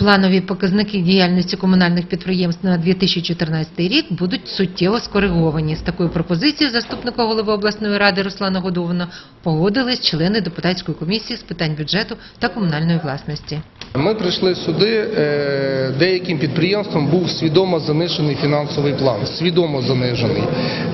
Планові показники діяльності комунальних підприємств на 2014 рік будуть суттєво скориговані. З такою пропозицією заступника голови обласної ради Руслана Годована погодились члени депутатської комісії з питань бюджету та комунальної власності. Ми прийшли сюди, е, деяким підприємствам був свідомо занижений фінансовий план, свідомо занижений.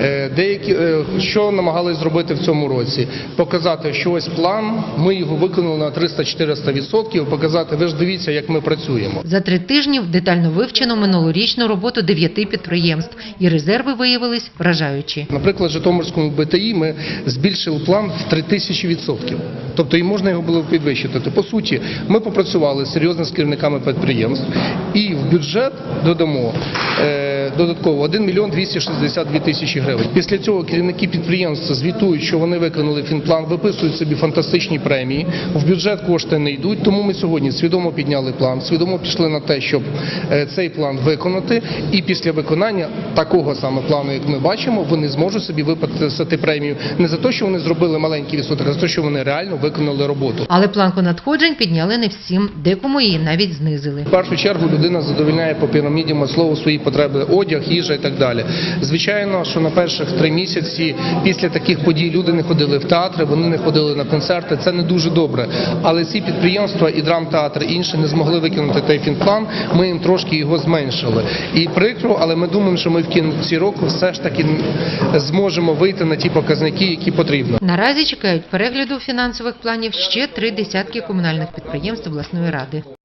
Е, Деякі, е, що намагались зробити в цьому році? Показати, що ось план, ми його виконали на 300-400%, показати, ви ж дивіться, як ми працюємо. За три тижні детально вивчено минулорічну роботу дев'яти підприємств, і резерви виявились вражаючі. Наприклад, Житомирському БТІ ми збільшили план в 3000 відсотків. Тобто і можна його було підвищити. По суті, ми попрацювали серйозно з керівниками підприємств. І в бюджет додамо е, додатково 1 мільйон 262 тисячі гривень. Після цього керівники підприємств звітують, що вони виконали фінплан, виписують собі фантастичні премії. В бюджет кошти не йдуть. Тому ми сьогодні свідомо підняли план, свідомо пішли на те, щоб е, цей план виконати. І після виконання такого саме плану, як ми бачимо, вони зможуть собі виписати премію не за те, що вони зробили маленький відсоток, а за те, що вони реально виконали роботу. Але планку надходжень підняли не всім, декому її навіть знизили. В першу чергу людина задовільняє по піраміді Маслоу свої потреби, одяг, їжа і так далі. Звичайно, що на перших три місяці після таких подій люди не ходили в театри, вони не ходили на концерти. Це не дуже добре. Але ці підприємства і драмтеатр і інші не змогли викинути той фінплан. Ми їм трошки його зменшили. І прикро, але ми думаємо, що ми в кінці року все ж таки зможемо вийти на ті показники, які потрібно. Наразі чекають перегляду фінансових планів ще три десятки комунальних підприємств обласної ради.